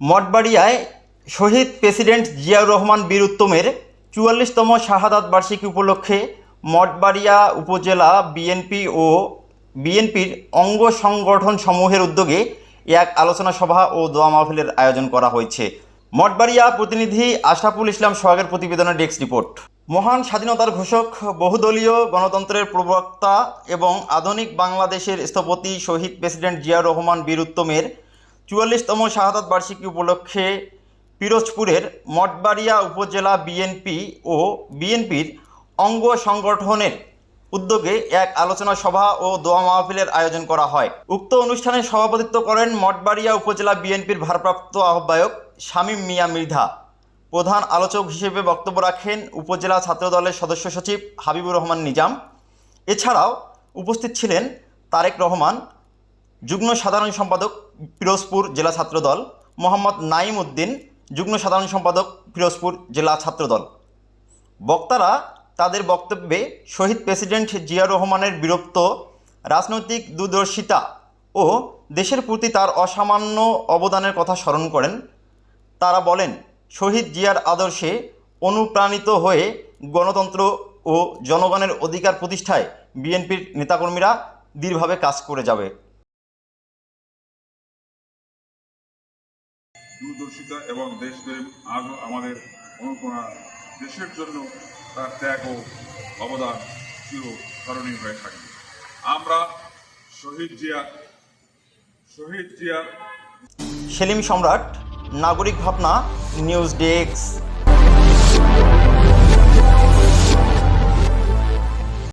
মঠবাড়িয়ায় শহীদ প্রেসিডেন্ট জিয়াউর রহমান বীর উত্তমের চুয়াল্লিশতম শাহাদাত বার্ষিকী উপলক্ষে মঠবাড়িয়া উপজেলা বিএনপি ও বিএনপির অঙ্গ সংগঠন সমূহের উদ্যোগে এক আলোচনা সভা ও দোয়া মাহফিলের আয়োজন করা হয়েছে। মঠবাড়িয়া প্রতিনিধি আশরাফুল ইসলাম সোহাগের প্রতিবেদনের ডেস্ক রিপোর্ট। মহান স্বাধীনতার ঘোষক, বহুদলীয় গণতন্ত্রের প্রবক্তা এবং আধুনিক বাংলাদেশের স্থপতি শহীদ প্রেসিডেন্ট জিয়াউর রহমান বীর উত্তমের চুয়াল্লিশতম শাহাদাত বার্ষিকী উপলক্ষে পিরোজপুরের মঠবাড়িয়া উপজেলা বিএনপি ও বিএনপির অঙ্গ সংগঠনের উদ্যোগে এক আলোচনা সভা ও দোয়া মাহফিলের আয়োজন করা হয়। উক্ত অনুষ্ঠানে সভাপতিত্ব করেন মঠবাড়িয়া উপজেলা বিএনপির ভারপ্রাপ্ত আহ্বায়ক শামীম মিয়া মৃধা প্রধান আলোচক হিসেবে বক্তব্য রাখেন উপজেলা ছাত্রদলের সদস্য সচিব হাবিবুর রহমান নিজাম। এছাড়াও উপস্থিত ছিলেন তারেক রহমান যুগ্ম সাধারণ সম্পাদক পিরোজপুর জেলা ছাত্রদল, মোহাম্মদ নাইম উদ্দিন, যুগ্ম সাধারণ সম্পাদক পিরোজপুর জেলা ছাত্রদল। বক্তারা তাদের বক্তব্যে শহীদ প্রেসিডেন্ট জিয়া রহমানের বীরত্ব রাজনৈতিক দূরদর্শিতা ও দেশের প্রতি তার অসামান্য অবদানের কথা স্মরণ করেন। তারা বলেন, শহীদ জিয়ার আদর্শে অনুপ্রাণিত হয়ে গণতন্ত্র ও জনগণের অধিকার প্রতিষ্ঠায় বিএনপির নেতাকর্মীরা দৃঢ়ভাবে কাজ করে যাবে। দূরদর্শিতা এবং দেশপ্রেম আজও আমাদের অনুপ্রেরণা দেশের জন্য তার ত্যাগ ও অবদান চির স্মরণীয় হয়ে থাকবে আমরা শহীদ জিয়া শহীদ জিয়া। সেলিম সম্রাট, নাগরিক ভাবনা, নিউজ ডেস্ক।